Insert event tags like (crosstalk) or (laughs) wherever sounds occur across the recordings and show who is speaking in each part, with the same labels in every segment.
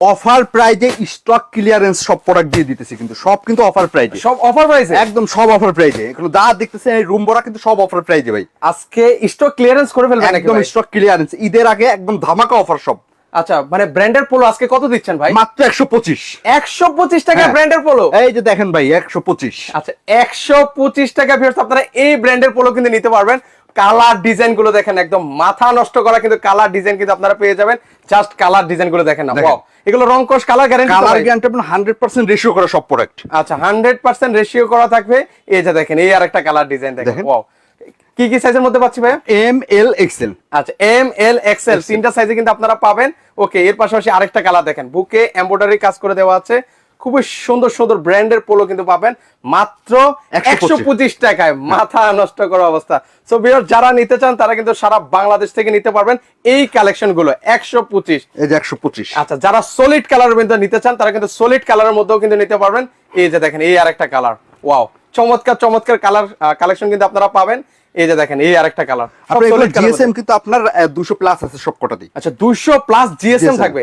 Speaker 1: Offer প্রাইজে stock clearance সব product দিয়ে দিতেছি কিন্তু সব কিন্তু অফার প্রাইজে
Speaker 2: সব অফার প্রাইসে
Speaker 1: একদম সব অফার প্রাইজে এগুলো যা দেখতেছেন এই রুম ভরা কিন্তু সব অফার প্রাইজে ভাই।
Speaker 2: আজকে স্টক ক্লিয়ারেন্স করে ফেলবেন
Speaker 1: একদম স্টক ক্লিয়ারেন্স ঈদের আগে একদম ধামাকা অফার সব।
Speaker 2: আচ্ছা মানে ব্র্যান্ডের পোলো আজকে কত দিচ্ছেন ভাই?
Speaker 1: মাত্র একশো পঁচিশ।
Speaker 2: একশো পঁচিশ টাকা। ব্র্যান্ডের পোলো
Speaker 1: এই যে দেখেন ভাই একশো পঁচিশ।
Speaker 2: আচ্ছা একশো পঁচিশ টাকা ভিউয়ার্স আপনারা এই ব্র্যান্ডের পোলো কিন্তু নিতে পারবেন। কালার ডিজাইনগুলো দেখেন একদম মাথা নষ্ট করা কিন্তু কালার ডিজাইন কিন্তু আপনারা পেয়ে যাবেন। জাস্ট কালার ডিজাইনগুলো দেখেন না। এগুলো রং কোশ colour guarantee
Speaker 1: colour guarantee hundred percent ratio করা সব প্রোডাক্ট
Speaker 2: আচ্ছা হান্ড্রেড পার্সেন্ট রেশিও করা থাকবে। এই যে দেখেন এই আর একটা কালার ডিজাইন দেখেন। Wow, কি কি সাইজের মধ্যে পাচ্ছি ভাই
Speaker 1: এম এল এক্সেল
Speaker 2: আচ্ছা এম এল এক্সেল তিনটা সাইজে কিন্তু আপনারা পাবেন। ওকে এর পাশাপাশি আরেকটা কালার দেখেন। বুকে এমব্রয়ডারি কাজ করে দেওয়া আছে। খুবই সুন্দর সুন্দর ব্র্যান্ডের পোলো কিন্তু পাবেন। মাত্র একশো পঁচিশ টাকায়। মাথা নষ্ট করা অবস্থা। সো বিয়ার যারা নিতে চান তারা কিন্তু সারা বাংলাদেশ থেকে নিতে পারবেন এই কালেকশনগুলো একশো পঁচিশ।
Speaker 1: এই যে একশো পঁচিশ।
Speaker 2: আচ্ছা যারা সলিড কালার মধ্যে নিতে চান তারা কিন্তু সলিড কালারের মধ্যেও কিন্তু নিতে পারবেন। এই যে দেখেন এই আরেকটা কালার ওয়াও চমৎকার চমৎকার কালার কালেকশন কিন্তু আপনারা পাবেন। এই যে দেখেন এই আরেকটা কালার
Speaker 1: জিএসএম কিন্তু আপনার দুশো প্লাস আছে সব কটাতেই
Speaker 2: আচ্ছা দুশো প্লাস জিএসএম থাকবে?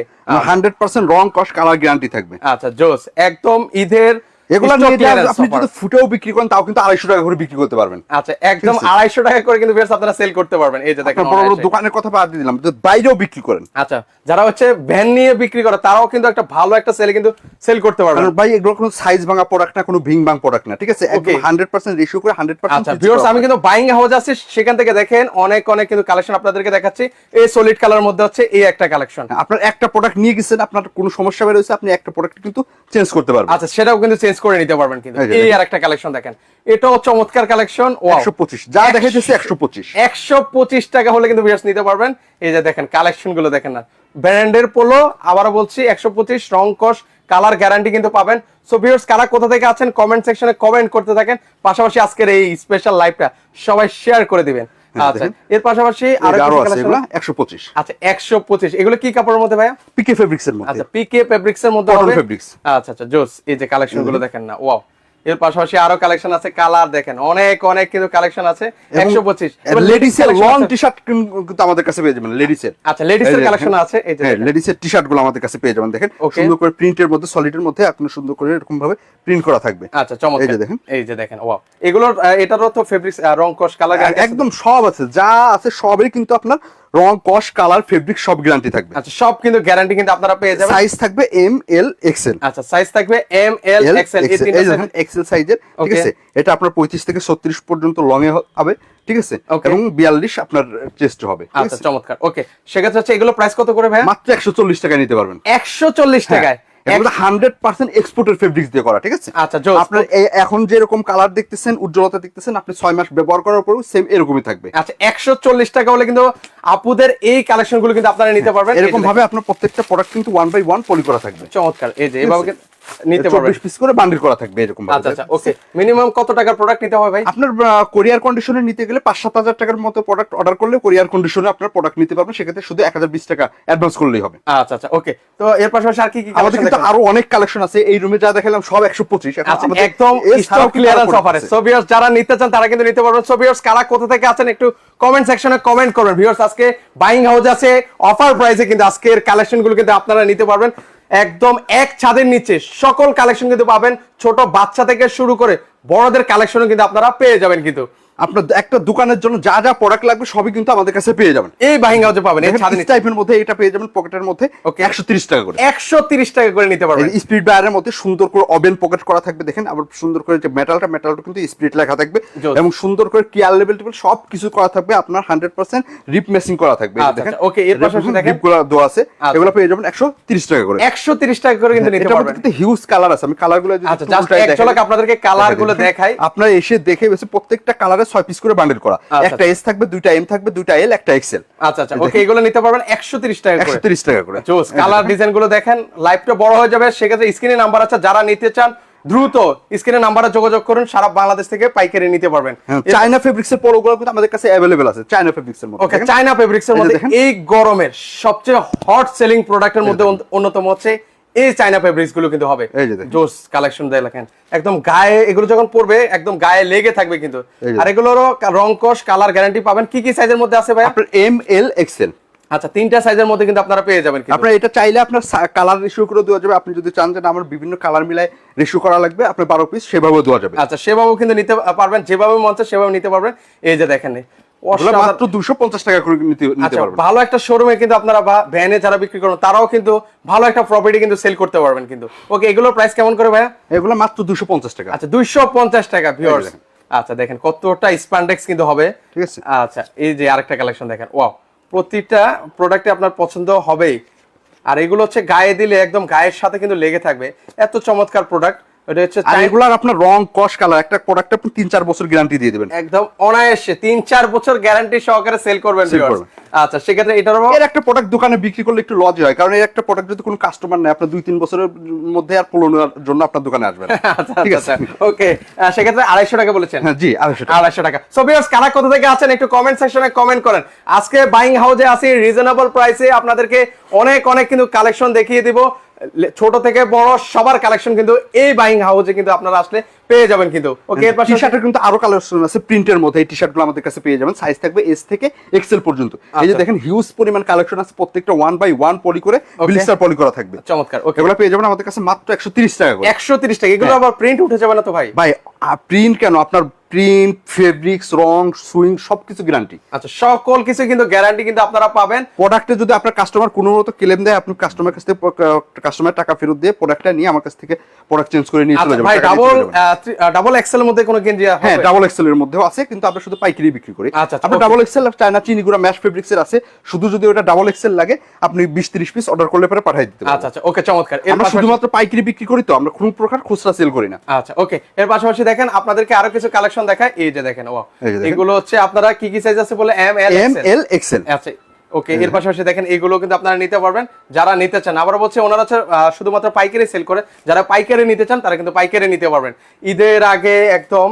Speaker 1: হান্ড্রেড পার্সেন্ট রং কস্ট কালার গ্যারান্টি থাকবে।
Speaker 2: আচ্ছা জোস একদম ঈদের
Speaker 1: এগুলো
Speaker 2: stock
Speaker 1: নিয়ে
Speaker 2: clearance
Speaker 1: আপনি যদি ফুটেও বিক্রি করেন তাও কিন্তু আড়াইশো টাকা করে বিক্রি করতে পারবেন।
Speaker 2: আচ্ছা একদম আড়াইশো টাকা করে কিন্তু বেশ আপনারা সেল করতে পারবেন। এই যে দেখেন
Speaker 1: আপনার বড় বড় দোকানের কথা বাদ দিয়ে দিলাম বাইরেও বিক্রি করেন।
Speaker 2: আচ্ছা যারা হচ্ছে ভ্যান নিয়ে বিক্রি করে তারাও কিন্তু একটা ভালো একটা সেল কিন্তু সেল করতে পারবেন।
Speaker 1: ভাই এগুলো কোনো সাইজ ভাঙা প্রোডাক্ট না কোনো ভিং ভাং প্রোডাক্ট না ঠিক আছে? একদম হান্ড্রেড পার্সেন্ট রেশিও করে হান্ড্রেড
Speaker 2: আচ্ছা
Speaker 1: পার্সেন্ট
Speaker 2: আমি কিন্তু বাইং হাউস আছি সেখান থেকে দেখেন অনেক অনেক কিন্তু কালেকশন আপনাদেরকে দেখাচ্ছি। এই সলিড কালার মধ্যে হচ্ছে এই একটা কালেকশন
Speaker 1: আপনার একটা প্রোডাক্ট নিয়ে গেছেন আপনার কোনো সমস্যা বেরোচ্ছে আপনি একটা প্রোডাক্ট কিন্তু চেঞ্জ করতে পারবেন।
Speaker 2: আচ্ছা সেটাও কিন্তু চেঞ্জ করে নিতে পারবেন কিন্তু।
Speaker 1: এই।
Speaker 2: আর একটা কালেকশন দেখেন। এটাও চমৎকার কালেকশন
Speaker 1: একশো পঁচিশ যা দেখাইতেছে
Speaker 2: টাকা হলে কিন্তু ভিউয়ার্স নিতে পারবেন। এই যে দেখেন কালেকশনগুলো দেখেন না। ব্র্যান্ডের পোলো বলছি একশো পঁচিশ রং কস কালার গ্যারান্টি কিন্তু পাবেন। সো ভিউয়ার্স কারা কোথা থেকে আছেন কমেন্ট সেকশনে কমেন্ট করতে থাকেন। পাশাপাশি আজকের এই স্পেশাল লাইভটা সবাই শেয়ার করে দিবেন। আচ্ছা এর পাশাপাশি আরও
Speaker 1: আছে এগুলো? একশো পঁচিশ।
Speaker 2: আচ্ছা একশো পঁচিশ। এগুলো কি কাপড়ের মধ্যে ভাইয়া?
Speaker 1: পিকে ফেব্রিক্স এর মধ্যে।
Speaker 2: আচ্ছা পিকে ফেব্রিক্স এর মধ্যে হবে?
Speaker 1: Fabrics।
Speaker 2: আচ্ছা আচ্ছা জোস এই যে কালেকশনগুলো দেখেন না ওয়াও। এর পাশাপাশি আরও কালেকশন আছে কালার দেখেন অনেক অনেক কিন্তু কালেকশন আছে একশো পঁচিশ।
Speaker 1: লেডিস এর লং টি শার্ট কিন্তু আমাদের কাছে পেয়ে যাবেন লেডিস এর।
Speaker 2: আচ্ছা লেডিস এর কালেকশন আছে এই যে
Speaker 1: লেডিস এর টি শার্টগুলো আমাদের কাছে পেয়ে যাবেন দেখেন। সুন্দর করে প্রিন্টের মধ্যে সলিডের মধ্যে আপনি সুন্দর করে এরকম ভাবে প্রিন্ট করা থাকবে।
Speaker 2: আচ্ছা চমৎকার।
Speaker 1: এই যে দেখেন।
Speaker 2: এই যে দেখেন ওয়াও এগুলোর এটারও তো ফেব্রিক্স রং কস কালার
Speaker 1: একদম সব আছে যা আছে সবই কিন্তু আপনার রং কস কালার ফেব্রিক সব গ্যারান্টি থাকবে।
Speaker 2: আচ্ছা সব কিন্তু গ্যারান্টি কিন্তু আপনারা পেয়ে যাবেন।
Speaker 1: সাইজ থাকবে এম এল এক্সেল
Speaker 2: আচ্ছা সাইজ থাকবে এম এল এক্সেল এই তিনটা
Speaker 1: সাইজ এক্সেল সাইজের ঠিক আছে? এটা আপনার পঁয়ত্রিশ থেকে ছত্রিশ পর্যন্ত লং এ হবে ঠিক আছে. এবং বিয়াল্লিশ আপনার চেস্ট হবে
Speaker 2: আচ্ছা চমৎকার। ওকে সেক্ষেত্রে হচ্ছে এগুলো প্রাইস কত করে ভাই
Speaker 1: মাত্র একশো চল্লিশ টাকায় নিতে পারবেন।
Speaker 2: একশো চল্লিশ টাকায়।
Speaker 1: হান্ড্রেড পার্সেন্ট এক্সপোর্টের ফেব্রিক্স দিয়ে করা ঠিক আছে?
Speaker 2: আচ্ছা,
Speaker 1: আপনার এখন যেরকম কালার দেখতেছেন উজ্জ্বলতা দেখতেছেন আপনি ছয় মাস ব্যবহার করার পরেও সেম এরকমই থাকবে।
Speaker 2: আচ্ছা একশো চল্লিশ টাকা হলে কিন্তু আপুদের এই কিন্তু আপনারা নিতে পারবেন।
Speaker 1: এরকম ভাবে আপনার প্রত্যেকটা প্রোডাক্ট কিন্তু ওয়ান বাই ওয়ান পলি করা থাকবে।
Speaker 2: চমৎকার এই যে এভাবে নিতে পারবেন।
Speaker 1: চব্বিশ পিস করে বান্ডিল করা থাকবে এরকম ভাবে।
Speaker 2: আচ্ছা আচ্ছা ওকে মিনিমাম কত টাকার প্রোডাক্ট নিতে হবে ভাই?
Speaker 1: আপনার কোরিয়ার কন্ডিশনে নিতে গেলে পাঁচ সাত হাজার টাকার মতো প্রোডাক্ট অর্ডার করলে কোরিয়ার কন্ডিশনে আপনার প্রোডাক্ট নিতে পারবেন। সেক্ষেত্রে শুধু এক হাজার বিশ টাকা অ্যাডভান্স করলেই হবে।
Speaker 2: আচ্ছা আচ্ছা ওকে তো এর পাশাপাশি আর কি কি
Speaker 1: আমাদের কিন্তু আরও অনেক কালেকশন আছে। এই রুমে যা দেখালাম সব একশো পঁচিশ।
Speaker 2: আচ্ছা একদম স্টক ক্লিয়ারেন্স অফারে সো ভিউয়ার্স যারা নিতে চান তারা কিন্তু নিতে পারবেন। সো ভিউয়ার্স কারা কোথা থেকে আছেন একটু কমেন্ট সেকশনে কমেন্ট করবেন। ভিউয়ার্স আজকে বাইং হাউস আছে। অফার প্রাইসে কিন্তু আজকের কালেকশনগুলো কিন্তু আপনারা নিতে পারবেন। একদম এক ছাদের নিচে সকল কালেকশন কিন্তু পাবেন। ছোট বাচ্চা থেকে শুরু করে বড়দের কালেকশনও কিন্তু আপনারা পেয়ে যাবেন কিন্তু।
Speaker 1: আপনার একটা দোকানের জন্য যা যা প্রোডাক্ট লাগবে সবই কিন্তু আমাদের কাছে পেয়ে যাবেন।
Speaker 2: এই বাইং হাউসে পাবেন এই ছাদের
Speaker 1: টাইপের মধ্যে এটা পেয়ে যাবেন পকেটের মধ্যে
Speaker 2: Okay.
Speaker 1: একশো তিরিশ টাকা করে।
Speaker 2: একশো তিরিশ টাকা করে নিতে পারবেন।
Speaker 1: স্পিড বায়ারের মধ্যে সুন্দর করে ওভেন পকেট করা থাকবে দেখেন আবার সুন্দর করে যে মেটালটা মেটালটা কিন্তু স্পিড লেখা থাকবে। এবং সুন্দর করে কেয়ার লেভেল টেবিল সব কিছু করা থাকবে আপনার হান্ড্রেড পার্সেন্ট রিপ মেসিং করা থাকবে
Speaker 2: আচ্ছা,
Speaker 1: দেখেন।
Speaker 2: আচ্ছা, okay, এর পাশাপাশি দেখেন।
Speaker 1: গুলো দেওয়া আছে
Speaker 2: আচ্ছা।
Speaker 1: এগুলো পেয়ে যাবেন একশো তিরিশ টাকা করে।
Speaker 2: একশো তিরিশ টাকা করে কিন্তু নিতে পারবেন।
Speaker 1: কিন্তু হিউজ কালার আছে আমি কালারগুলো যদি
Speaker 2: আচ্ছা জাস্ট এক। ঝলক আপনাদেরকে
Speaker 1: কালারগুলো
Speaker 2: দেখাই।
Speaker 1: আপনারা এসে দেখে বেশি প্রত্যেকটা কালারে ছয় পিস করে বান্ডেল করা।
Speaker 2: আচ্ছা,
Speaker 1: একটা এস থাকবে দুইটা এম থাকবে দুইটা এল একটা এক্সেল
Speaker 2: আচ্ছা আচ্ছা ওকে এগুলো নিতে পারবেন একশো তিরিশ টাকা
Speaker 1: একশো তিরিশ টাকা করে।
Speaker 2: জোস কালার ডিজাইনগুলো দেখেন লাইভটা বড় হয়ে যাবে সেক্ষেত্রে স্ক্রিনে নাম্বার আছে যারা নিতে চান দ্রুত স্ক্রিনে নাম্বারে যোগাযোগ করুন সারা বাংলাদেশ থেকে পাইকারি নিতে পারবেন।
Speaker 1: চায়না ফেব্রিক্স এর পলো গুলো কিন্তু আমাদের কাছে অ্যাভেলেবেল আছে চায়না ফেব্রিক্স এর মধ্যে
Speaker 2: ওকে চায়না ফেব্রিক্স এর মধ্যে এই গরমের সবচেয়ে হট সেলিং প্রোডাক্টের মধ্যে অন্যতম হচ্ছে এই চায়না ফেব্রিক্সগুলো কিন্তু হবে। জোস কালেকশন দেয় একদম গায়ে এগুলো যখন পরবে একদম গায়ে লেগে থাকবে কিন্তু। আর এগুলোরও রং কস কালার গ্যারান্টি পাবেন। কি কি সাইজের মধ্যে আছে ভাই
Speaker 1: আপনার এম এল এক্সেল
Speaker 2: আচ্ছা তিনটা সাইজের মধ্যে কিন্তু আপনারা পেয়ে যাবেন
Speaker 1: আপনার এটা চাইলে আপনার কালার রেশিও করে দেওয়া যাবে। আপনি যদি চান যে আমার বিভিন্ন কালার মিলায় রেশিও করা লাগবে আপনার বারো পিস সেভাবেও দেওয়া যাবে।
Speaker 2: আচ্ছা সেভাবেও কিন্তু নিতে পারবেন যেভাবে মন চায় সেভাবে নিতে পারবেন। এই যে দেখেন
Speaker 1: মাত্র দুশো পঞ্চাশ টাকা করে নিতে নিতে
Speaker 2: আচ্ছা
Speaker 1: পারবেন।
Speaker 2: ভালো একটা শোরুমে কিন্তু আপনারা ভ্যানে যারা বিক্রি করেন তারাও কিন্তু ভালো একটা প্রপার্টি কিন্তু সেল করতে পারবেন কিন্তু। ওকে এগুলোর প্রাইস কেমন করে ভাইয়া?
Speaker 1: এগুলো মাত্র দুশো পঞ্চাশ টাকা।
Speaker 2: আচ্ছা দুইশো পঞ্চাশ টাকা ভিউয়ার্স
Speaker 1: দেখেন।
Speaker 2: আচ্ছা দেখেন কতটা স্প্যান্ডেক্স কিন্তু হবে।
Speaker 1: ঠিক আছে।
Speaker 2: আচ্ছা এই যে আরেকটা কালেকশন দেখেন। ওয়াও প্রতিটা প্রোডাক্টে আপনার পছন্দ হবেই। আর এগুলো হচ্ছে গায়ে দিলে একদম গায়ের সাথে কিন্তু লেগে থাকবে। এত চমৎকার প্রোডাক্ট এটা হচ্ছে
Speaker 1: আর
Speaker 2: চাই-
Speaker 1: আপনার রং কস কালার একটা প্রোডাক্ট আপনি তিন চার বছর গ্যারান্টি দিয়ে দেবেন।
Speaker 2: একদম অনায়াসে তিন চার বছর গ্যারান্টি সহকারে সেল করবেন। আচ্ছা সেক্ষেত্রে এটারও
Speaker 1: এর একটা প্রোডাক্ট দোকানে বিক্রি করলে একটু লজ হয় কারণ এর একটা প্রোডাক্ট যদি কোনো কাস্টমার নেয় আপনার দুই তিন বছরের মধ্যে আর পুরোনোর জন্য আপনার দোকানে আসবেন (laughs)
Speaker 2: আচ্ছা
Speaker 1: ঠিক
Speaker 2: আচ্ছা।
Speaker 1: আছে
Speaker 2: ওকে সেক্ষেত্রে আড়াইশো টাকা বলেছেন।
Speaker 1: হ্যাঁ জি আড়াইশো
Speaker 2: আড়াইশো টাকা। সো কারা কোথা থেকে আছেন একটু কমেন্ট সেকশনে কমেন্ট করেন। আজকে বাইং আসি রিজনেবল প্রাইসে আপনাদেরকে অনেক অনেক কিন্তু কালেকশন দেখিয়ে দিব। ছোট থেকে বড় সবার কালেকশন কিন্তু এই বাইং হাউসে কিন্তু আপনারা আসলে পেয়ে যাবেন কিন্তু। ওকে এর
Speaker 1: টি শার্টের কিন্তু আরও কালেকশন আছে প্রিন্টের মধ্যে এই টি শার্টগুলো আমাদের কাছে পেয়ে যাবেন। সাইজ থাকবে এস থেকে এক্সেল পর্যন্ত। এই যে
Speaker 2: আচ্ছা।
Speaker 1: দেখেন হিউজ পরিমাণ কালেকশন আছে প্রত্যেকটা ওয়ান বাই ওয়ান পলি করে ব্লিস্টার পলি করা থাকবে।
Speaker 2: চমৎকার ওকে
Speaker 1: এগুলো পেয়ে যাবেন আমাদের কাছে মাত্র একশো তিরিশ টাকা করে।
Speaker 2: একশো তিরিশ টাকা এগুলো
Speaker 1: হ্যাঁ।
Speaker 2: আবার প্রিন্ট উঠে যাবে না তো ভাই?
Speaker 1: ভাই প্রিন্ট কেন? আপনার প্রিন্ট ফেব্রিক্স রং সুইং সবকিছু গ্যারান্টি
Speaker 2: আচ্ছা সকল কিছু কিন্তু গ্যারান্টি কিন্তু আপনারা পাবেন।
Speaker 1: প্রোডাক্টে যদি আপনার কাস্টমার কোনো মতো ক্লেম দেয় আপনি কাস্টমার কাছ থেকে কাস্টমার টাকা ফেরত দিয়ে প্রোডাক্টটা নিয়ে আমার কাছ থেকে প্রোডাক্ট চেঞ্জ করে নিয়ে চলে
Speaker 2: আচ্ছা
Speaker 1: যাবেন
Speaker 2: ভাই ডাবল ডাবল এক্সেল এর মধ্যে কোনো গেঞ্জি
Speaker 1: হ্যাঁ ডাবল এক্সেল এর মধ্যেও আছে কিন্তু আমরা শুধু পাইকারি বিক্রি করি।
Speaker 2: আচ্ছা, okay.
Speaker 1: ডাবল এক্সেল চায়না চিনিগুড়া ম্যাশ ফেব্রিক্স এর আছে শুধু যদি ওটা ডাবল এক্সেল লাগে আপনি বিশ তিরিশ পিস অর্ডার করলে পরে পাঠিয়ে দিতে
Speaker 2: আচ্ছা আচ্ছা ওকে চমৎকার।
Speaker 1: আমরা শুধুমাত্র পাইকারি বিক্রি করি তো আমরা কোনো প্রকার খুচরা সেল করি না।
Speaker 2: আচ্ছা ওকে এর পাশাপাশি দেখেন আপনাদেরকে আরও কিছু কালেকশন দেখায় এই যে দেখেন ও। এগুলো হচ্ছে আপনারা কি কি সাইজ আছে বলে M L
Speaker 1: M L XL
Speaker 2: আচ্ছা ওকে এর পাশাপাশি দেখেন এগুলো কিন্তু আপনারা নিতে পারবেন। যারা নিতে চান আবার বলছে ওনারা শুধুমাত্র পাইকারি সেল করে। যারা পাইকারি নিতে চান তারা কিন্তু পাইকারি নিতে পারবেন। ঈদের আগে একদম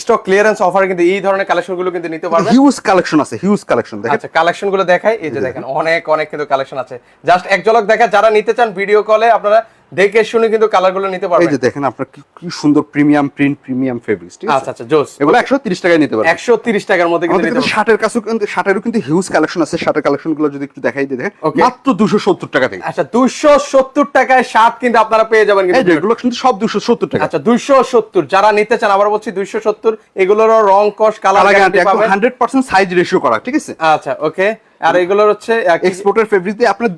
Speaker 2: স্টক ক্লিয়ারেন্স অফার কিন্তু এই ধরনের কালেকশনগুলো কিন্তু নিতে পারবেন।
Speaker 1: হিউজ কালেকশন আছে হিউজ কালেকশন দেখেন।
Speaker 2: আচ্ছা কালেকশনগুলো দেখায় এই যে দেখেন অনেক অনেক কিন্তু কালেকশন আছে। জাস্ট এক ঝলক দেখা যারা নিতে চান ভিডিও কলে আপনারা দেখে শুনে কিন্তু কালারগুলো নিতে
Speaker 1: এই যে দেখেন আপনার কি সুন্দর প্রিমিয়াম প্রিন্ট প্রিমিয়াম ফেব্রিক্স ঠিক আছে?
Speaker 2: আচ্ছা আচ্ছা জোস।
Speaker 1: এগুলো একশো তিরিশ টাকায় নিতে পারবেন।
Speaker 2: একশো তিরিশ টাকার মধ্যে কিন্তু নিতে
Speaker 1: শার্টের কাছে কিন্তু শার্টেরও কিন্তু হিউজ কালেকশন আছে। শার্টের কালেকশনগুলো যদি একটু দেখাই দিয়ে দেখেন মাত্র দুশো সত্তর টাকা থেকে।
Speaker 2: আচ্ছা দুইশো সত্তর টাকায় শার্ট কিন্তু আপনারা পেয়ে যাবেন
Speaker 1: এই
Speaker 2: কিন্তু
Speaker 1: যে এগুলো কিন্তু সব দুশো সত্তর টাকা।
Speaker 2: আচ্ছা দুইশো সত্তর যারা নিতে চান আবার বলছি দুইশো সত্তর এগুলোরও রং কস কালার গ্যারান্টি পাবেন।
Speaker 1: হান্ড্রেড পার্সেন্ট সাইজ রেশিও করা ঠিক আছে?
Speaker 2: আচ্ছা ওকে আর এগুলোর হচ্ছে
Speaker 1: এক্সপোর্টের ফেব্রিক দিয়ে আপনার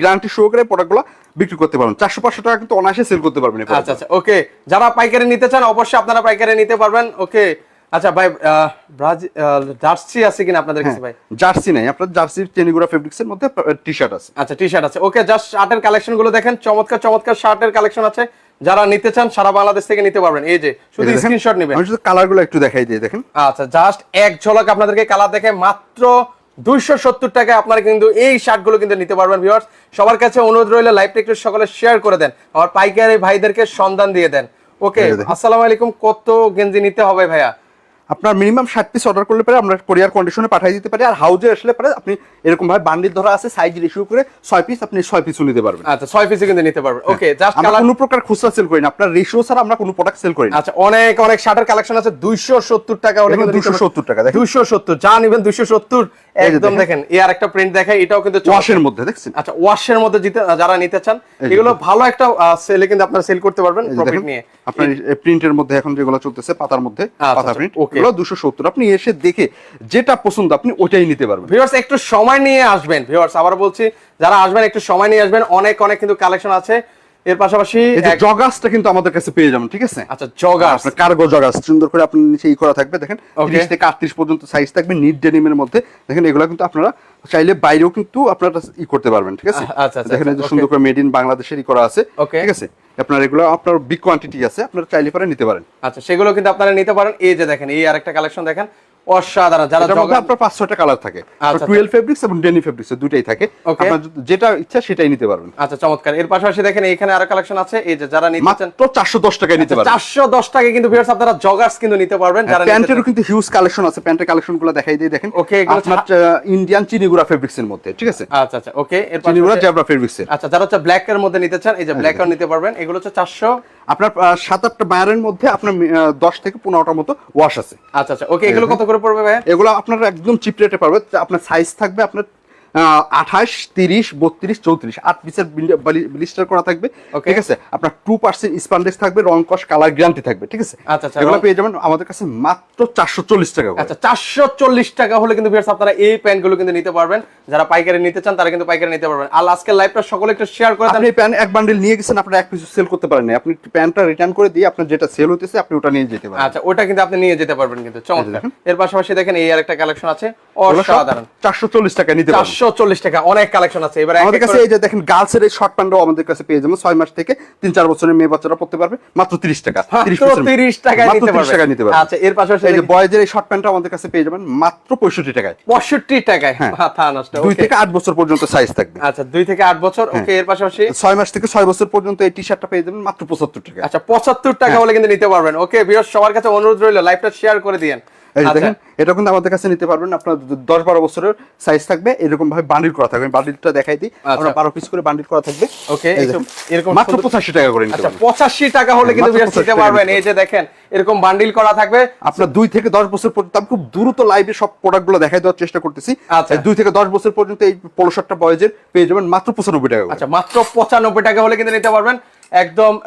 Speaker 1: গ্যারান্টি শো করে প্রোডাক্টগুলো বিক্রি করতে পারবেন। চারশো পাঁচশো টাকা কিন্তু অনায়াসে সেল করতে পারবেন
Speaker 2: আচ্ছা আচ্ছা ওকে যারা পাইকারি নিতে চান অবশ্যই আপনারা পাইকারি নিতে পারবেন। ওকে আচ্ছা ভাই জার্সি আছে কিনা আপনাদের কাছে ভাই?
Speaker 1: জার্সি নাই। আপনার জার্সি টেনিগুড়া ফেব্রিক্স এর মধ্যে টি শার্ট আছে।
Speaker 2: আচ্ছা টি শার্ট আছে। ওকে জাস্ট শার্টের কালেকশনগুলো দেখেন। চমৎকার চমৎকার শার্টের কালেকশন আছে। যারা নিতে চান সারা বাংলাদেশ থেকে নিতে পারবেন। এই যে শুধু স্ক্রিনশট নেবেন।
Speaker 1: আমি শুধু কালারগুলো একটু দেখাই দিই দেখেন।
Speaker 2: আচ্ছা জাস্ট এক ঝলক আপনাদেরকে কালার দেখে মাত্র দুইশো সত্তর টাকায় আপনারা কিন্তু এই শার্টগুলো কিন্তু নিতে পারবেন ভিউয়ার্স সবার কাছে অনুরোধ রইলে লাইভটা একটু সকলে শেয়ার করে দেন। আর পাইকারি ভাইদেরকে সন্ধান দিয়ে দেন। ওকে। আসসালামু আলাইকুম। কত গেঞ্জি নিতে হবে ভাইয়া?
Speaker 1: আপনার মিনিমাম ষাট পিস অর্ডার করলে পরে আমরা কোরিয়ার কন্ডিশনে পাঠিয়ে দিতে পারি। আর হাউজে আসলে পরে আপনি এরকম ভাবে বান্ডিল ধরা আছে সাইজ রেশিও করে ছয় পিস আপনি ছয় পিসও নিতে পারবেন।
Speaker 2: আচ্ছা ছয় পিসে কিন্তু নিতে পারবেন। ওকে জাস্ট
Speaker 1: আমরা কোনো প্রকার খুচরা সেল করি না। আপনার রেশিও ছাড়া আমরা কোনো প্রোডাক্ট সেল করি না।
Speaker 2: আচ্ছা অনেক অনেক শার্টের কালেকশন আছে দুইশো সত্তর টাকা হলে
Speaker 1: এগুলো 270 টাকা, দেখেন।
Speaker 2: দুইশো সত্তর যা নিবেন দুইশো সত্তর একদম
Speaker 1: দেখেন।
Speaker 2: দেখেন এর একটা প্রিন্ট দেখায় এটাও কিন্তু।
Speaker 1: ওয়াশের মধ্যে দেখছেন?
Speaker 2: আচ্ছা ওয়াশের মধ্যে যারা নিতে চান এগুলো ভালো একটা সেলে কিন্তু আপনারা সেল করতে পারবেন প্রফিট নিয়ে।
Speaker 1: আপনার প্রিন্টের মধ্যে এখন যেগুলো চলতেছে পাতার মধ্যে
Speaker 2: আচ্ছা,
Speaker 1: পাতা
Speaker 2: আচ্ছা,
Speaker 1: প্রিন্ট ওগুলো দুশো সত্তর। আপনি এসে দেখে যেটা পছন্দ আপনি ওটাই নিতে পারবেন।
Speaker 2: ভিউয়ার্স একটু সময় নিয়ে আসবেন। ভিউয়ার্স আবার বলছি যারা আসবেন একটু সময় নিয়ে আসবেন। অনেক অনেক কিন্তু কালেকশন আছে। এর পাশাপাশি
Speaker 1: জগাসটা কিন্তু আমাদের কাছে পেয়ে যাবেন ঠিক আছে?
Speaker 2: আচ্ছা
Speaker 1: আপনার কার্গো জগাস সুন্দর করে আপনি নিচে ই করা থাকবে দেখেন থেকে আটত্রিশ পর্যন্ত সাইজ থাকবে নিট ডেনিমের মধ্যে। দেখেন এগুলো কিন্তু আপনারা চাইলে বাইরেও কিন্তু আপনারা ই করতে পারবেন ঠিক আছে?
Speaker 2: আচ্ছা, আচ্ছা,
Speaker 1: দেখেন যে সুন্দর করে মেড ইন বাংলাদেশের ই করা আছে ঠিক আছে? আপনার এগুলো আপনার বিগ কোয়ান্টিটি আছে আপনারা চাইলে পারে নিতে পারেন।
Speaker 2: আচ্ছা সেগুলো কিন্তু আপনারা নিতে পারেন। এই যে দেখেন এই আরেকটা কালেকশন দেখেন। অসাধারণ যারা
Speaker 1: মধ্যে আপনার পাঁচ ছয়টা কালার থাকে।
Speaker 2: আচ্ছা,
Speaker 1: টুয়েলভ ফেব্রিক্স এবং ডেনি ফেব্রিক্স দুটাই থাকে। আপনার যেটা ইচ্ছা সেটাই নিতে পারবেন।
Speaker 2: আচ্ছা চমৎকার। এর পাশাপাশি দেখেন এখানে আরও কালেকশন আছে। এই যে যারা নিতে চান
Speaker 1: মাত্র চারশো দশ টাকায় নিতে পারবেন।
Speaker 2: চারশো দশ টাকা কিন্তু ভিউয়ার্স আপনারা জগার্স কিন্তু নিতে পারবেন। যারা নিতে
Speaker 1: প্যান্টেরও কিন্তু হিউজ কালেকশন আছে। প্যান্টের কালেকশনগুলো দেখাই দিয়ে দেখেন। আপনার ইন্ডিয়ান চিনিগুড়া ফেব্রিক্স এর মধ্যে ঠিক আছে?
Speaker 2: আচ্ছা আচ্ছা ওকে এর
Speaker 1: চিনিগুড়া জ্যাবরা ফেব্রিক্স
Speaker 2: আচ্ছা যারা হচ্ছে ব্ল্যাক এর মধ্যে নিতে চান এই যে ব্ল্যাক আর নিতে পারবেন। এগুলো হচ্ছে চারশো
Speaker 1: আপনার সাত আটটা বায়ারের মধ্যে আপনার দশ থেকে পনেরোটার মতো ওয়াশ আছে।
Speaker 2: আচ্ছা আচ্ছা। ওকে এগুলো কত করে পড়বে ভাই
Speaker 1: এগুলো আপনার একদম চিপ রেটে পারবে আপনার সাইজ থাকবে আপনার আঠাশ তিরিশ বত্রিশ চৌত্রিশ। আট পিসের ব্লিস্টার করা থাকবে। ঠিক আছে? আপনার টু পার্সেন্ট স্পান্ডেক্স থাকবে রং কস কালার গ্যারান্টি থাকবে। ঠিক আছে?
Speaker 2: আচ্ছা, আচ্ছা,
Speaker 1: এগুলো পেয়ে যাবেন আমাদের কাছে মাত্র চারশো চল্লিশ টাকা।
Speaker 2: আচ্ছা চারশো চল্লিশ টাকা হলে কিন্তু আপনারা এই প্যান্টগুলো কিন্তু নিতে পারবেন। যারা পাইকারি নিতে চান তারা কিন্তু পাইকারি নিতে পারবেন। আর আজকের লাইভটা সকলে একটু শেয়ার করে
Speaker 1: আপনি প্যান্ট এক বান্ডেল নিয়ে গেছেন আপনার এক পিস সেল করতে পারেন আপনি প্যান্টটা রিটার্ন করে দিয়ে আপনার যেটা সেল হতেছে আপনি ওটা নিয়ে যেতে পারেন।
Speaker 2: আচ্ছা ওটা কিন্তু আপনি নিয়ে যেতে পারবেন কিন্তু। চমৎকার। এর পাশাপাশি দেখেন এই আর একটা কালেকশন আছে অসাধারণ।
Speaker 1: চারশো চল্লিশ টাকা নিতে পারবেন।
Speaker 2: চারশো চল্লিশ টাকা অনেক কালেকশন আছে। এবার
Speaker 1: আমাদের কাছে এই যে দেখেন গার্লসের এই শর্ট প্যান্টও আমাদের কাছে পেয়ে যাবেন। মাস থেকে তিন চার বছরের মেয়ে বাচ্চারা পড়তে পারবে মাত্র তিরিশ টাকা
Speaker 2: তিরিশ টাকায়
Speaker 1: মাত্র
Speaker 2: নিতে
Speaker 1: 30 টাকা নিতে
Speaker 2: পারবেন
Speaker 1: পারবেন
Speaker 2: আচ্ছা এর পাশাপাশি
Speaker 1: এই যে বয়েজের এই শর্ট প্যান্টটা আমাদের কাছে পেয়ে যাবেন মাত্র পঁয়ষট্টি টাকায়।
Speaker 2: পঁয়ষট্টি টাকায়।
Speaker 1: হ্যাঁ।
Speaker 2: মাথা নষ্ট
Speaker 1: দুই থেকে আট বছর পর্যন্ত সাইজ থাকবে।
Speaker 2: আচ্ছা দুই থেকে আট বছর ওকে এর পাশাপাশি
Speaker 1: ছয় মাস থেকে ছয় বছর পর্যন্ত এই টি শার্টটা পেয়ে যাবেন মাত্র পঁচাত্তর টাকা
Speaker 2: আচ্ছা পঁচাত্তর টাকা হলে কিন্তু নিতে পারবেন ওকে বিয়স সবার কাছে অনুরোধ রইল লাইভটা শেয়ার করে দিয়েন।
Speaker 1: এই
Speaker 2: আচ্ছা,
Speaker 1: দেখেন এটা কিন্তু আমাদের কাছে নিতে পারবেন আপনার দশ বারো বছরের সাইজ থাকবে এরকম ভাবে বান্ডিল করা থাকবে বান্ডিলটা দেখাই দিই
Speaker 2: আচ্ছা।
Speaker 1: আমরা বারো পিস করে বান্ডিল করা থাকবে দেখেন।
Speaker 2: এরকম
Speaker 1: মাত্র পঁচাশি টাকা করে নিতে
Speaker 2: আচ্ছা পঁচাশি টাকা হলে কিন্তু
Speaker 1: মাত্র
Speaker 2: বিয়াস
Speaker 1: 85
Speaker 2: নিতে পারবেন এই যে দেখেন এরকম বান্ডিল করা থাকবে
Speaker 1: আপনার দুই থেকে দশ বছর পর্যন্ত আমি খুব দ্রুত লাইভে সব প্রোডাক্টগুলো দেখাই দেওয়ার চেষ্টা করতেছি
Speaker 2: আচ্ছা।
Speaker 1: দুই থেকে দশ বছর পর্যন্ত এই পোলো শার্টটা বয়েজের পেয়ে যাবেন মাত্র পঁচানব্বই টাকা।
Speaker 2: আচ্ছা মাত্র পঁচানব্বই টাকা হলে কিন্তু নিতে পারবেন একদম আহ,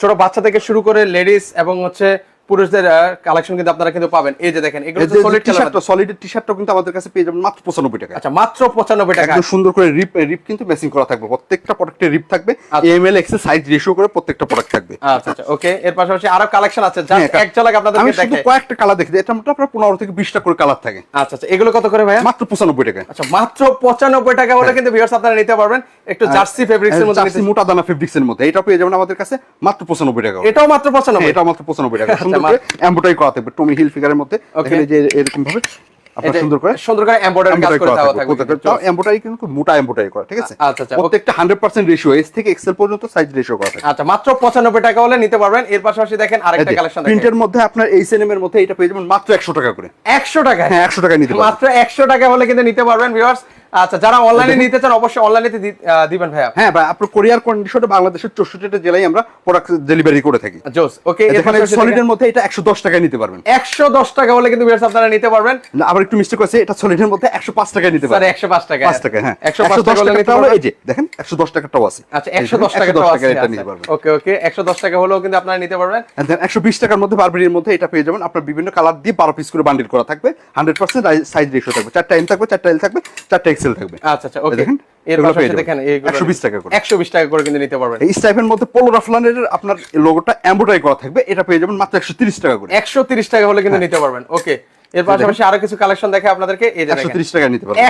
Speaker 2: ছোট বাচ্চা থেকে শুরু করে লেডিস এবং হচ্ছে পুরুষদের কালেকশন কিন্তু আপনারা কিন্তু পাবেন। এই যে দেখেন এগুলো সলিড
Speaker 1: টি শার্টটা সলিড টি শার্টটা কিন্তু আমাদের কাছে পেয়ে যাবেন মাত্র পঁচানব্বই টাকা
Speaker 2: আচ্ছা মাত্র পঁচানব্বই টাকা
Speaker 1: একদম সুন্দর করে রিপ রিপ কিন্তু ম্যাচিং করা থাকবে। প্রত্যেকটা প্রোডাক্টে রিপ থাকবে।
Speaker 2: আচ্ছা।
Speaker 1: M L XL size ratio করে প্রত্যেকটা প্রোডাক্ট থাকবে।
Speaker 2: আচ্ছা আচ্ছা ওকে এর পাশাপাশি আরও কালেকশন আছে।
Speaker 1: হ্যাঁ,
Speaker 2: জাস্ট এক ঝলক
Speaker 1: আমি শুধু কয়েকটা কালার দেখি এটা মোটামুটি আপনার পনেরো থেকে বিশটা করে কালার থাকে।
Speaker 2: আচ্ছা আচ্ছা এগুলো কত করে ভাইয়া?
Speaker 1: মাত্র পঁচানব্বই টাকা
Speaker 2: আচ্ছা মাত্র পঁচানব্বই টাকা হলে কিন্তু ভিউয়ার্স আপনারা নিতে পারবেন। একটু জার্সি ফেব্রিক্স এর মধ্যে
Speaker 1: জার্সি মোটা দানা ফেব্রিক্স এর মধ্যে। এটা পেয়ে যাবেন আমাদের কাছে মাত্র পঁচানব্বই টাকা।
Speaker 2: এটাও মাত্র পঁচানব্বই।
Speaker 1: হ্যাঁ, এটা মাত্র পঁচানব্বই টাকা। করে এমব্রয়ডারি করা থাকবে টমি হিল ফিগারের মধ্যে এখানে যে এরকম ভাবে সুন্দর করে
Speaker 2: সুন্দর করে এমব্রয়ডারি কাজ করে
Speaker 1: করা থাকবে
Speaker 2: থাকবে
Speaker 1: প্রত্যেকটা তাও এমব্রয়ডারি কিন্তু মোটা এমব্রয়ডারি করা ঠিক আছে?
Speaker 2: আচ্ছা, আচ্ছা,
Speaker 1: প্রত্যেকটা হান্ড্রেড পার্সেন্ট রেশিও এস থেকে এক্সেল পর্যন্ত সাইজ রেশিও করা থাকে।
Speaker 2: আচ্ছা মাত্র পঁচানব্বই টাকা হলে নিতে পারবেন। এর পাশাপাশি দেখেন আরেকটা কালেকশন দেখেন।
Speaker 1: প্রিন্টের মধ্যে আপনার এই সিনেমের মধ্যে এটা পেয়ে যাবেন মাত্র একশো টাকা করে।
Speaker 2: একশো টাকা?
Speaker 1: হ্যাঁ একশো টাকা নিতে পারবেন।
Speaker 2: মাত্র একশো টাকা হলে কিন্তু নিতে পারবেন ভিউয়ার্স আচ্ছা যারা অনলাইনে নিতে চান অবশ্যই অনলাইনে দিবেন ভাইয়া।
Speaker 1: হ্যাঁ ভাই আপনার কোরিয়ার কন্ডিশনে বাংলাদেশের চৌষট্টিটা জেলায় আমরা প্রোডাক্ট ডেলিভারি করে থাকি।
Speaker 2: জোস ওকে
Speaker 1: এখানে সলিডের মধ্যে এটা একশো দশ টাকায় নিতে পারবেন।
Speaker 2: একশো দশ টাকা হলে কিন্তু ভিউয়ার্স আপনারা নিতে পারবেন।
Speaker 1: না, আবার একটু মিস্টেক আছে এটা সলিডের মধ্যে একশো পাঁচ টাকায় নিতে পারবেন।
Speaker 2: একশো পাঁচ টাকা
Speaker 1: পাঁচ টাকা হ্যাঁ।
Speaker 2: একশো পাঁচ টাকা হলে নিতে পারবেন।
Speaker 1: এই যে দেখেন একশো দশ টাকাটাও আছে।
Speaker 2: আচ্ছা একশো দশ টাকা
Speaker 1: এটা নিতে পারবেন
Speaker 2: ওকে ওকে একশো দশ টাকা হলেও কিন্তু আপনারা নিতে পারবেন।
Speaker 1: একশো বিশ টাকার মধ্যে বারবেরির মধ্যে এটা পেয়ে যাবেন। আপনার বিভিন্ন কালার দিয়ে বারো পিস করে বান্ডিল করা থাকবে। হান্ড্রেড পার্সেন্ট সাইজ রেশিও থাকবে। চারটা এম থাকবে চারটা এল থাকবে চারটা এক্সেল থাকবে।
Speaker 2: আচ্ছা আচ্ছা ওকে
Speaker 1: দেখেন, এগুলো পেয়ে
Speaker 2: দেখেন এইগুলো
Speaker 1: 120 টাকা করে।
Speaker 2: একশো বিশ টাকা করে কিন্তু নিতে পারবেন।
Speaker 1: এই স্টাইপের মধ্যে পোলো রাফলানের আপনার লোগোটা এমব্রয়ডারি করা থাকবে এটা পেয়ে যাবেন মাত্র একশো তিরিশ টাকা করে।
Speaker 2: একশো তিরিশ টাকা হলে কিন্তু নিতে পারবেন ওকে এর পাশাপাশি আরও কিছু কালেকশন দেখে আপনাদেরকে এই যে
Speaker 1: টাকা নিতে পারবেন।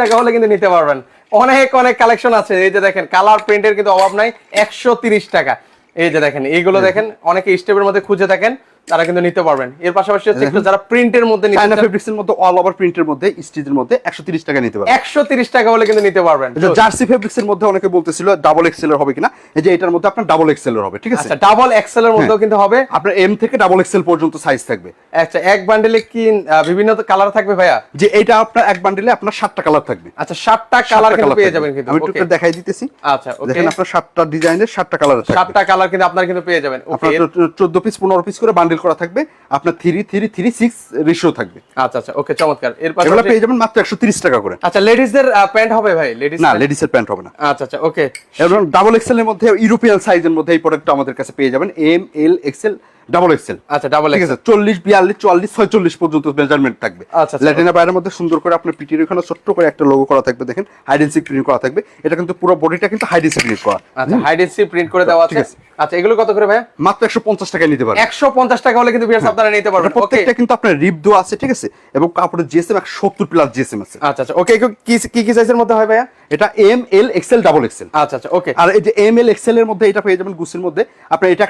Speaker 2: টাকা হলে কিন্তু নিতে পারবেন। অনেক অনেক কালেকশন আছে এই যে দেখেন কালার প্রিন্টের কিন্তু অভাব নাই একশো তিরিশ টাকা। এই যে দেখেন এইগুলো দেখেন অনেকে স্টেপের মধ্যে খুঁজে থাকেন তারা কিন্তু নিতে পারবেন। এর পাশাপাশি হচ্ছে একটু যারা প্রিন্টের মধ্যে নিতে
Speaker 1: চায়না ফেব্রিক্স এর মধ্যে অল ওভার প্রিন্টের মধ্যে স্টিচের মধ্যে একশো তিরিশ টাকা নিতে পারবেন।
Speaker 2: একশো তিরিশ টাকা হলে কিন্তু নিতে পারবেন।
Speaker 1: জার্সি ফেব্রিক্স এর মধ্যে অনেকে বলতেছিল ডাবল এক্সেল এর হবে কিনা? এই যে এটার মধ্যে আপনার ডাবল এক্সেল এর হবে ঠিক আছে?
Speaker 2: আচ্ছা ডাবল এক্সেল এর মধ্যেও কিন্তু হবে।
Speaker 1: আপনার এম থেকে ডাবল এক্সেল পর্যন্ত সাইজ থাকবে।
Speaker 2: আচ্ছা এক বান্ডেলে কি বিভিন্ন কালার থাকবে ভাইয়া?
Speaker 1: যে এটা আপনার এক বান্ডিলে আপনার সাতটা কালার থাকবে।
Speaker 2: আচ্ছা সাতটা কালার কিন্তু পেয়ে যাবেন কিন্তু
Speaker 1: আমি একটু দেখাই দিতেছি।
Speaker 2: আচ্ছা ওকে
Speaker 1: দেখেন আপনার সাতটা ডিজাইনের সাতটা কালার থাকবে।
Speaker 2: সাতটা কালার কিন্তু আপনার কিন্তু পেয়ে যাবেন ওকে
Speaker 1: আপনার চোদ্দ পিস পনেরো পিস করে বান্ডিল করা থাকবে আপনার three three three six ratio থাকবে।
Speaker 2: আচ্ছা আচ্ছা ওকে চমৎকার। এর
Speaker 1: এগুলো পেয়ে যাবেন মাত্র একশো তিরিশ টাকা করে।
Speaker 2: আচ্ছা লেডিসদের প্যান্ট হবে ভাই লেডিস
Speaker 1: না লেডিস এর প্যান্ট হবে না।
Speaker 2: আচ্ছা আচ্ছা ওকে।
Speaker 1: এবং ডাবল এক্সেল এর মধ্যে ইউরোপিয়ান সাইজের মধ্যে এই প্রোডাক্টটা আমাদের কাছে পেয়ে যাবেন M L XL double XL.
Speaker 2: আচ্ছা ডাবল
Speaker 1: ঠিক আছে চল্লিশ বিয়াল্লিশ চুয়াল্লিশ ছয়চল্লিশ পর্যন্ত মেজারমেন্ট থাকবে।
Speaker 2: আচ্ছা, আচ্ছা।
Speaker 1: ল্যাটিনা বাইরের মধ্যে সুন্দর করে আপনার পিটির ওখানে ছোট্ট করে একটা লোগো করা থাকবে দেখেন হাইডেন্সিক প্রিন্ট করা থাকবে। এটা কিন্তু পুরো বডিটা কিন্তু হাইডেন্সিক প্রিন্ট করা।
Speaker 2: আচ্ছা হাইডেন্সি প্রিন্ট করে দেওয়া আছে।
Speaker 1: আছে।
Speaker 2: আচ্ছা এগুলো কত করে ভাই
Speaker 1: মাত্র একশো পঞ্চাশ টাকা নিতে পারবেন।
Speaker 2: একশো পঞ্চাশ টাকা হলে কিন্তু বিয়ার্স আপনারা নিতে পারবেন।
Speaker 1: এটা প্রত্যেকটা কিন্তু আপনার রিপ আছে ঠিক আছে? এবং কাপড়ের জিএসএম একশো সত্তর প্লাস জিএসএম আছে।
Speaker 2: আচ্ছা আচ্ছা। ওকে কি কি কি সাইজের মধ্যে হয় ভাইয়া?
Speaker 1: এটা M L XL double XL
Speaker 2: আচ্ছা আচ্ছা। ওকে
Speaker 1: আর এই যে এম এল এক্সেল এর মধ্যে এটা পেয়ে যাবেন গুসের মধ্যে। আপনার এটা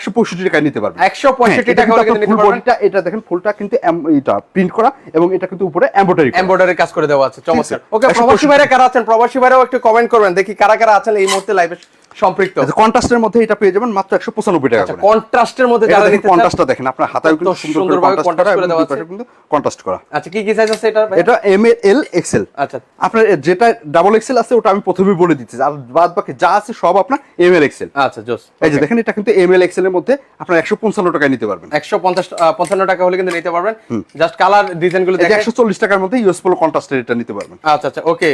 Speaker 1: টাকা নিতে পারবেন।
Speaker 2: একশো পঁয়ষট্টি
Speaker 1: হ্যাঁ, এটা
Speaker 2: টাকা হলে কিন্তু নিতে পারবেন
Speaker 1: bodyটা- এটা দেখেন ফুলটা কিন্তু এটা প্রিন্ট করা এবং এটা কিন্তু উপরে এমব্রয়ডারি
Speaker 2: এমব্রয়ডারি কাজ করে দেওয়া আছে চমৎকার। ওকে প্রবাসী। ভাইরা কারা আছেন? প্রবাসী ভাইরাও একটু কমেন্ট করবেন। দেখি কারা কারা আছেন এই মুহূর্তে লাইভে সম্পৃক্ত।
Speaker 1: কন্ট্রাস্টের মধ্যে এটা পেয়ে যাবেন মাত্র একশো পঁচানব্বই টাকা
Speaker 2: আচ্ছা
Speaker 1: করে।
Speaker 2: কন্ট্রাস্টের মধ্যে যারা নিতে
Speaker 1: কন্ট্রাস্টটা দেখেন আপনার হাতায় কিন্তু
Speaker 2: সুন্দরভাবে
Speaker 1: কন্ট্রাস্ট করা
Speaker 2: করে দেওয়া আছে।
Speaker 1: কিন্তু কন্ট্রাস্ট করা।
Speaker 2: আচ্ছা কি কি সাইজ আছে এটা
Speaker 1: এটা এম এল এক্সেল
Speaker 2: আচ্ছা।
Speaker 1: আপনার যেটা ডাবল এক্সেল আছে ওটা আমি প্রথমেই বলে দিচ্ছি। আর বাদ বাকি যা আছে সব আপনার এম এল এক্সেল
Speaker 2: আচ্ছা জোস।
Speaker 1: এই যে দেখেন এটা কিন্তু এম এল এক্সেল এর মধ্যে আপনার একশো পঞ্চান্ন টাকায় নিতে পারবেন।
Speaker 2: একশো পঞ্চাশ পঞ্চান্ন টাকা হলে কিন্তু নিতে পারবেন। জাস্ট কালার
Speaker 1: ডিজাইনগুলো
Speaker 2: দেখেন।
Speaker 1: একশো চল্লিশ টাকার মধ্যে ইউএস পোলো কন্ট্রাস্টের এটা নিতে পারবেন।
Speaker 2: আচ্ছা আচ্ছা ওকে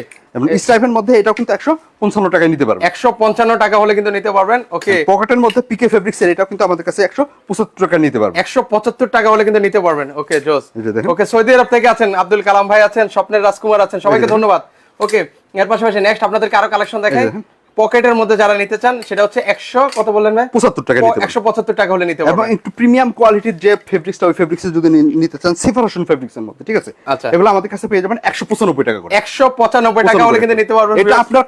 Speaker 1: স্টাইফের মধ্যে এটাও কিন্তু একশো পঞ্চান্ন টাকায় নিতে পারবেন।
Speaker 2: একশো পঞ্চান্ন টাকা হলে কিন্তু নিতে পারবেন ওকে
Speaker 1: পকেটের মধ্যে পিকে ফেব্রিক্স এর এটাও কিন্তু আমাদের কাছে একশো পঁচাত্তর টাকা নিতে পারবেন।
Speaker 2: একশো পঁচাত্তর টাকা হলে কিন্তু নিতে পারবেন ওকে জোস। ওকে সৌদি আরব থেকে আছেন আব্দুল কালাম ভাই আছেন স্বপ্নের রাজকুমার আছেন সবাইকে ধন্যবাদ। ওকে এর পাশাপাশি নেক্সট আপনাদেরকে আরও কালেকশন দেখাই। পকেটের মধ্যে যারা নিতে চান সেটা হচ্ছে একশো কত বললেন ভাই?
Speaker 1: পঁচাত্তর টাকা নিতে
Speaker 2: একশো পঁচাত্তর টাকা হলে নিতে
Speaker 1: এবং একটু প্রিমিয়াম কোয়ালিটির যে ফেব্রিক্সটা ওই ফেব্রিক্স যদি নিতে চান সেপারেশন ফেব্রিক্স এর মধ্যে ঠিক আছে?
Speaker 2: আচ্ছা।
Speaker 1: এগুলো আমাদের কাছে পেয়ে যাবেন একশো পঁচানব্বই টাকা করে।
Speaker 2: একশো পঁচানব্বই টাকা হলে কিন্তু নিতে পারবেন
Speaker 1: এটা আপনার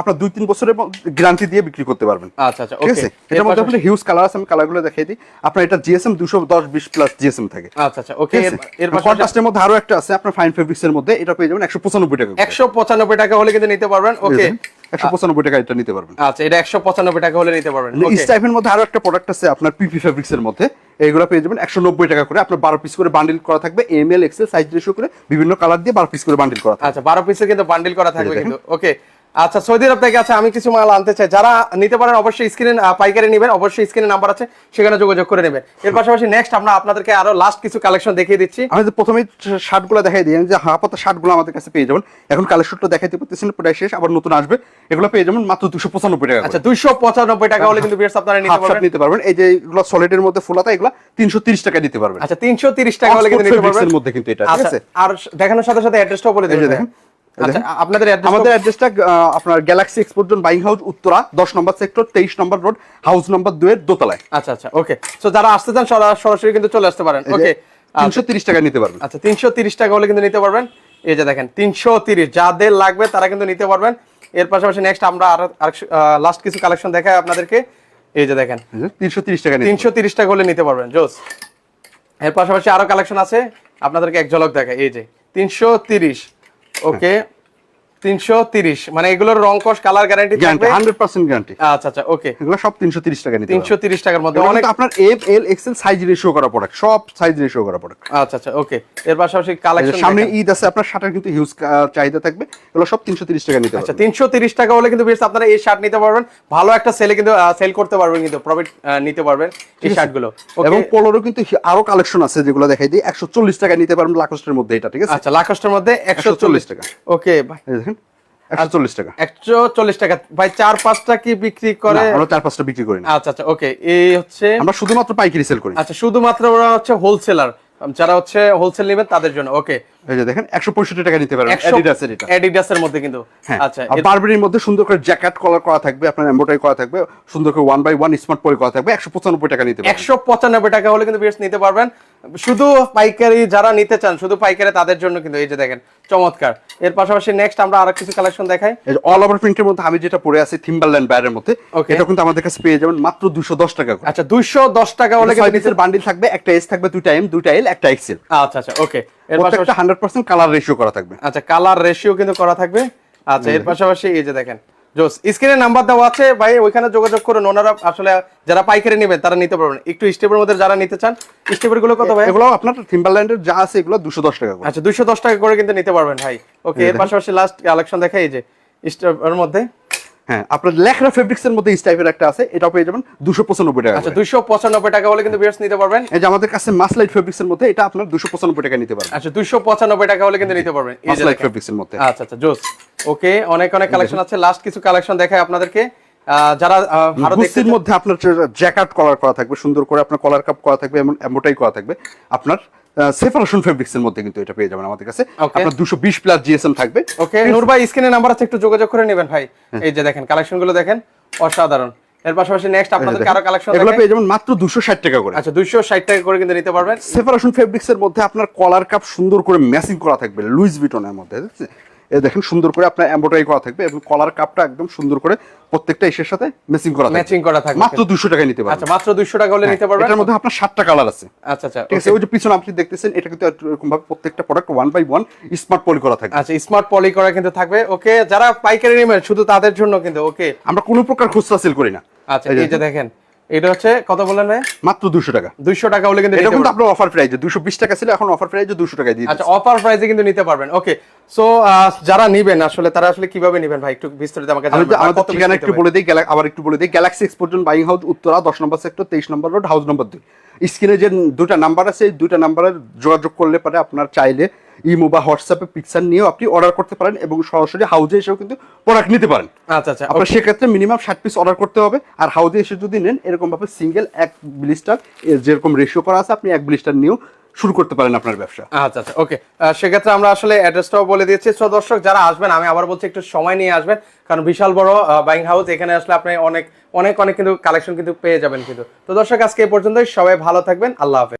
Speaker 1: আপনার দুই তিন বছরের গ্যারান্টি দিয়ে বিক্রি করতে পারবেন।
Speaker 2: আচ্ছা আচ্ছা
Speaker 1: ঠিক আছে? এটার মধ্যে আপনার হিউজ কালার আছে আমি কালারগুলো দেখাই দিই। আপনার এটা জিএসএম দুশো দশ বিশ প্লাস জিএসএম থাকে।
Speaker 2: আচ্ছা আচ্ছা ওকে এর
Speaker 1: কন্ট্রাস্টের মধ্যে আরও একটা আছে আপনার ফাইন ফেব্রিক্স এর মধ্যে এটা পেয়ে যাবেন একশো পঁচানব্বই টাকা
Speaker 2: একশো পঁচানব্বই টাকা হলে কিন্তু নিতে পারবেন ওকে
Speaker 1: একশো পঁচানব্বই টাকা এটা নিতে পারবেন।
Speaker 2: আচ্ছা এটা একশো পঁচানব্বই টাকা হলে নিতে পারবেন।
Speaker 1: স্টাইফের মধ্যে আরও একটা প্রোডাক্ট আছে আপনার পিপি ফেব্রিক্স এর মধ্যে। এইগুলো পেয়ে যাবেন একশো নব্বই টাকা করে। আপনার বারো পিস করে বান্ডিল করা থাকবে। M L XL size ratio করে বিভিন্ন কালার দিয়ে বারো পিস করে বান্ডিল করা থাকবে।
Speaker 2: আচ্ছা বারো পিসের কিন্তু বান্ডিল করা থাকবে কিন্তু। ওকে আচ্ছা সৌদি আরব থেকে আছে আমি কিছু মাল আনতে চাই। যারা নিতে পারেন অবশ্যই স্ক্রিনে পাইকারি নেবেন অবশ্যই স্ক্রিনে নাম্বার আছে সেখানে যোগাযোগ করে নেবেন। এর পাশাপাশি নেক্সট আমরা আপনাদেরকে আরও লাস্ট কিছু কালেকশন দেখিয়ে দিচ্ছি।
Speaker 1: আমি প্রথমে শার্টগুলো দেখাই দিই যে হাফাতা শার্টগুলো আমাদের কাছে পেয়ে যাবেন। এখন কালেকশনটা দেখাইতে পারতেছেন প্রায় শেষ আবার নতুন আসবে। এগুলো পেয়ে যাবেন মাত্র দুশো পঁচানব্বই টাকা
Speaker 2: আচ্ছা দুইশো পঁচানব্বই টাকা হলে কিন্তু বিয়ার্স আপনারা নিতে পারবেন।
Speaker 1: নিতে পারবেন। এই যে এগুলো সলিডের মধ্যে ফুলাতা এগুলো তিনশো তিরিশ টাকা দিতে পারবেন।
Speaker 2: আচ্ছা তিনশো তিরিশ টাকা হলে কিন্তু নিতে পারবেন।
Speaker 1: মধ্যে কিন্তু এটা
Speaker 2: আচ্ছা আর দেখানোর সাথে সাথে অ্যাড্রেসটাও বলে দেবেন।
Speaker 1: দেখেন
Speaker 2: আপনাদের
Speaker 1: আমাদের অ্যাড্রেসটা আপনার গ্যালাক্সি এক্সপোর্টজন বাইং হাউস উত্তরা দশ নম্বর সেক্টর তেইশ নম্বর রোড হাউস নম্বর দুয়ের দোতলায়।
Speaker 2: আচ্ছা আচ্ছা ওকে সো যারা আসতে চান সরা- সরাসরি কিন্তু চলে আসতে পারেন। ওকে
Speaker 1: তিনশো তিরিশ টাকা নিতে পারবেন।
Speaker 2: আচ্ছা তিনশো তিরিশ টাকা হলে কিন্তু নিতে পারবেন। এই যে দেখেন তিনশো তিরিশ যাদের লাগবে তারা কিন্তু নিতে পারবেন। এর পাশাপাশি নেক্সট আমরা আর লাস্ট কিছু কালেকশন দেখাই আপনাদেরকে। এই যে দেখেন
Speaker 1: তিনশো তিরিশ টাকা
Speaker 2: তিনশো তিরিশ টাকা হলে নিতে পারবেন জোস। এর পাশাপাশি আরও কালেকশন আছে। আপনাদেরকে এক ঝলক দেখায় এই যে তিনশো তিরিশ। okay. 330 মানে এগুলোর রং কালার গ্যারান্টি থাকবে?
Speaker 1: 100% গ্যারান্টি
Speaker 2: আচ্ছা আচ্ছা ওকে
Speaker 1: এগুলো সব 330 টাকা নিতে
Speaker 2: 330 টাকার মধ্যে
Speaker 1: অনেক আপনার এল এক্সেল সাইজ রেশিও করা প্রোডাক্ট সব সাইজ রেশিও করা প্রোডাক্ট
Speaker 2: আচ্ছা আচ্ছা ওকে এর পাশাপাশি কালেকশন
Speaker 1: সামনে ঈদ আছে আপনার শার্টের কিন্তু হিউজ চাহিদা থাকবে। এগুলো সব 330 টাকা নিতে
Speaker 2: আচ্ছা 330 টাকা হলে কিন্তু বেশ আপনারা এই শার্ট নিতে পারবেন। ভালো একটা সেলে কিন্তু সেল করতে পারবেন কিন্তু প্রফিট নিতে পারবেন এই শার্টগুলো
Speaker 1: এবং পোলোরও কিন্তু আরও কালেকশন আছে যেগুলো দেখাই দিই। 140 টাকা নিতে পারবেন লাকোস্টের মধ্যে এটা ঠিক আছে?
Speaker 2: আচ্ছা লাকোস্টের মধ্যে
Speaker 1: 140 টাকা।
Speaker 2: ওকে
Speaker 1: ভাই 140 টাকা।
Speaker 2: 140 টাকা। ভাই চার পাঁচটা কি বিক্রি করে?
Speaker 1: আমরা চার পাঁচটা বিক্রি করি না।
Speaker 2: আচ্ছা আচ্ছা ওকে এই হচ্ছে
Speaker 1: আমরা শুধুমাত্র পাইকারি সেল করি।
Speaker 2: আচ্ছা শুধুমাত্র ওরা হচ্ছে হোলসেলার যারা হচ্ছে হোলসেল নেবেন তাদের জন্য ওকে
Speaker 1: এই যে দেখেন একশো পঁয়ষট্টি টাকা নিতে পারবেন
Speaker 2: একশো
Speaker 1: অ্যাডিডাসের এটা।
Speaker 2: অ্যাডিডাসের মধ্যে কিন্তু।
Speaker 1: হ্যাঁ
Speaker 2: আচ্ছা
Speaker 1: আর বারবেরির মধ্যে সুন্দর করে জ্যাকেট কলার করা থাকবে আপনার এমব্রয়ডারি করা থাকবে সুন্দর করে ওয়ান বাই ওয়ান স্মার্ট পরে করা থাকবে একশো পঁচানব্বই টাকা নিতে পারবেন
Speaker 2: একশো পঁচানব্বই টাকা হলে কিন্তু বিয়ার্স নিতে পারবেন। শুধু পাইকারি যারা নিতে চান শুধু পাইকারি তাদের জন্য কিন্তু এই যে দেখেন চমৎকার। এর পাশাপাশি নেক্সট আমরা আরও কিছু কালেকশন দেখাই।
Speaker 1: অল ওভার প্রিন্টের মধ্যে আমি যেটা পরে আছি থিম্বারল্যান্ড ব্যারের মধ্যে. এটা কিন্তু আমাদের কাছে পেয়ে যাবেন মাত্র দুশো দশ টাকা
Speaker 2: আচ্ছা দুইশো দশ টাকা হলে কিন্তু নিতে-
Speaker 1: পিসের বান্ডিল থাকবে একটা এস থাকবে দুইটা এম দুইটা এল একটা এক্সেল
Speaker 2: আচ্ছা আচ্ছা ওকে এর পাশাপাশি
Speaker 1: প্রত্যেকটা হান্ড্রেড পার্সেন্ট কালার রেশিও করা থাকবে।
Speaker 2: আচ্ছা কালার রেশিও কিন্তু করা থাকবে। আচ্ছা এর পাশাপাশি এই যে দেখেন জোস স্ক্রিনে নাম্বার দেওয়া আছে। ভাই ওইখানে যোগাযোগ করুন ওনারা আসলে যারা পাইকারি নেবেন তারা নিতে পারবেন। একটু স্টেপের মধ্যে যারা নিতে চান স্টেপেরগুলো কত ভাই?
Speaker 1: এগুলো আপনার থিম্বারল্যান্ডের যা আছে এগুলো দুশো দশ টাকা করে।
Speaker 2: আচ্ছা দুইশো দশ টাকা করে কিন্তু নিতে পারবেন ভাই। ওকে এর পাশাপাশি লাস্ট কালেকশন দেখাই এই যে স্টেপের মধ্যে।
Speaker 1: হ্যাঁ আপনার লেখরা মধ্যে এই টাইপের একটা আছে এটাও পেয়ে যাবেন দুশো পঁচানব্বই টাকা
Speaker 2: আচ্ছা। দুইশো পঁচানব্বই টাকা হলে কিন্তু বিয়ার্স নিতে পারবেন।
Speaker 1: এই যে আমাদের কাছে মাসলাইট মধ্যে এটা আপনার দুশো পঁচানব্বই টাকা নিতে পারবেন।
Speaker 2: আচ্ছা দুইশো পঁচানব্বই টাকা হলে কিন্তু নিতে পারবেন।
Speaker 1: মাসলাইট মধ্যে।
Speaker 2: আচ্ছা আচ্ছা জোস। ওকে অনেক অনেক কালেকশন আছে। লাস্ট কিছু কালেকশন দেখাই আপনাদেরকে। যারা
Speaker 1: গুস্তির মধ্যে আপনার জ্যাকেট কলার করা থাকবে সুন্দর করে আপনার কলার কাপ করা থাকবে এমন এমনটাই করা থাকবে। আপনার সেপারেশন ফেব্রিক্স এর মধ্যে কিন্তু এটা পেয়ে যাবেন আমাদের কাছে। আপনার দুশো বিশ প্লাস জিএসএম থাকবে।
Speaker 2: ওকে নূর ভাই স্ক্রিনে নাম্বার আছে একটু যোগাযোগ করে নেবেন ভাই। এই যে দেখেন কালেকশনগুলো দেখেন অসাধারণ। এর পাশাপাশি নেক্সট আপনাদের আরও কালেকশন
Speaker 1: এগুলো পেয়ে যাবেন মাত্র দুশো ষাট টাকা করে।
Speaker 2: আচ্ছা দুইশো ষাট টাকা করে কিন্তু নিতে পারবেন।
Speaker 1: সেফারশন ফেব্রিক্সের মধ্যে আপনার কলার কাপ সুন্দর করে ম্যাচিং করা থাকবে লুইস ভিটনের মধ্যে আছে? এ দেখেন সুন্দর করে আপনার এম্ব্রয়ডারি করা থাকবে এবং কলার কাপটা একদম সুন্দর করে প্রত্যেকটা ইসের সাথে ম্যাচিং করা থাকবে।
Speaker 2: ম্যাচিং করা থাকবে
Speaker 1: মাত্র দুশো টাকায় নিতে পারবেন।
Speaker 2: আচ্ছা মাত্র 200 টাকা হলে নিতে পারবেন?
Speaker 1: এটার মধ্যে আপনার সাতটা কালার আছে।
Speaker 2: আচ্ছা আচ্ছা
Speaker 1: ঠিক আছে ওই যে পিছনে আপনি দেখতেছেন এটা কিন্তু এরকম ভাবে প্রত্যেকটা product one by one smart poly করা থাকবে।
Speaker 2: আচ্ছা স্মার্ট পলি করা কিন্তু থাকবে ওকে যারা পাইকারি নেবেন শুধু তাদের জন্য কিন্তু ওকে
Speaker 1: আমরা কোনো প্রকার খুচরা সেল করি না।
Speaker 2: আচ্ছা
Speaker 1: এই যে
Speaker 2: দেখেন এটা হচ্ছে কত বললেন ভাই?
Speaker 1: মাত্র টাকা।
Speaker 2: 200 টাকা হলে কিন্তু
Speaker 1: এটা কিন্তু আপনার অফার টাকা ছিল এখন অফার দিয়ে
Speaker 2: আচ্ছা অফার প্রাইসে কিন্তু নিতে পারবেন। ওকে সো যারা নিবেন আসলে তারা আসলে কীভাবে নিবেন ভাই? একটু বিস্তারিত আমাকে জানাবেন।
Speaker 1: আমাদের ঠিকানা একটু বলে দিই আবার একটু বলে দিই। গ্যালাক্সি এক্সপোর্টন বাইং হাউস উত্তরা দশ নম্বর সেক্টর তেইশ নম্বর রোড হাউস নম্বর দুই। স্ক্রিনে যে দুটা নাম্বার আছে এই দুইটা নাম্বারে যোগাযোগ করলে পারে আপনার চাইলে ইমো বা হোয়াটসঅ্যাপে পিকচার নিয়েও আপনি অর্ডার করতে পারেন এবং সরাসরি হাউজে এসেও কিন্তু প্রোডাক্ট নিতে পারেন।
Speaker 2: আচ্ছা আচ্ছা
Speaker 1: আপনার সেক্ষেত্রে মিনিমাম ষাট পিস অর্ডার করতে হবে। আর হাউজে এসে যদি নেন এরকম ভাবে সিঙ্গেল এক ব্লিস্টার যেরকম রেশিও করা আছে আপনি এক ব্লিস্টার নিয়েও শুরু করতে পারেন আপনার ব্যবসা।
Speaker 2: আচ্ছা আচ্ছা ওকে সেক্ষেত্রে আমরা আসলে অ্যাড্রেসটাও বলে দিয়েছি। সো দর্শক যারা আসবেন আমি আবার বলছি একটু সময় নিয়ে আসবেন। কারণ বিশাল বড় বাইং হাউস এখানে আসলে আপনি অনেক অনেক অনেক কিন্তু কালেকশন কিন্তু পেয়ে যাবেন কিন্তু। তো দর্শক আজকে এই পর্যন্তই। সবাই ভালো থাকবেন। আল্লাহ হাফেজ।